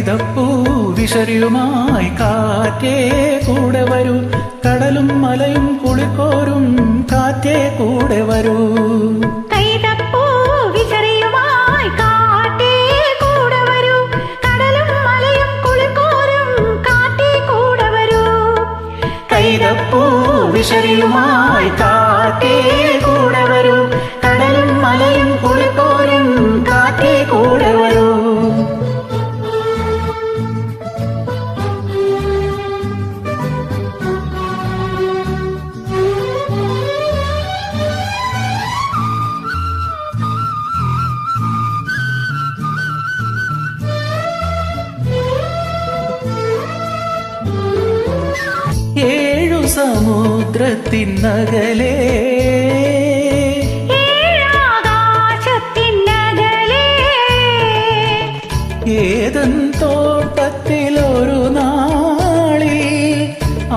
കൈതപ്പൂ വിശരിയുമായി കാറ്റേ കൂടെ വരൂ. കടലും മലയും കുളിക്കോരും കാറ്റേ കൂടെ വരൂ. കൈതപ്പൂ വിശറിയുമായി കാറ്റേ കൂടെ വരൂ. കടലും മലയും കുളിക്കോരും കാറ്റേ കൂടെ വരൂ. കൈതപ്പൂ വിശരിയുമായി കാറ്റേ സമുദ്രത്തിനകലേ ഏഴാകാശത്തിനകലേ ഏതൻ തോട്ടത്തിലൊരു നാളിൽ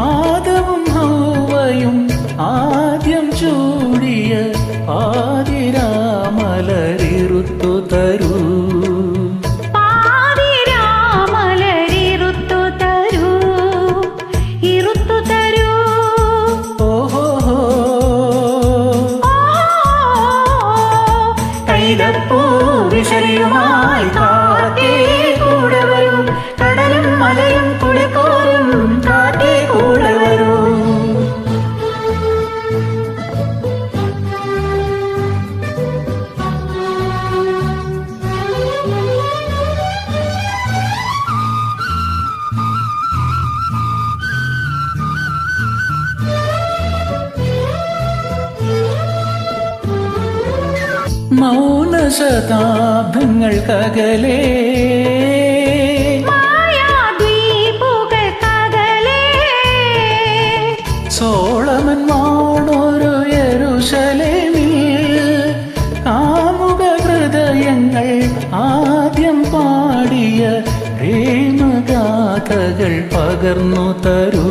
ആദവും ഹൗവയും ആദ്യം ചൂടിയ ആതിരാമലരിറുത്തു വിശരിയുമായി കാറ്റേ മൗനശതാബ്ദങ്ങൾക്കകലേ. കകലേ സോളമൻ വാണൊരു യരുശലേമിൽ കാമുക ഹൃദയങ്ങൾ ആദ്യം പാടിയ പ്രേമഗാഥകൾ പകർന്നു തരൂ.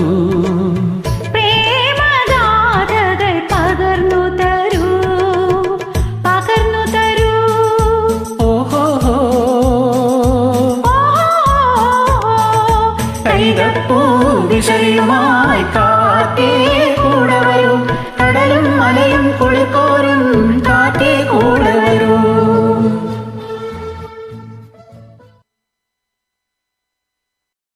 ഓ കൈതപ്പൂ വിശരിയുമായി കാറ്റേ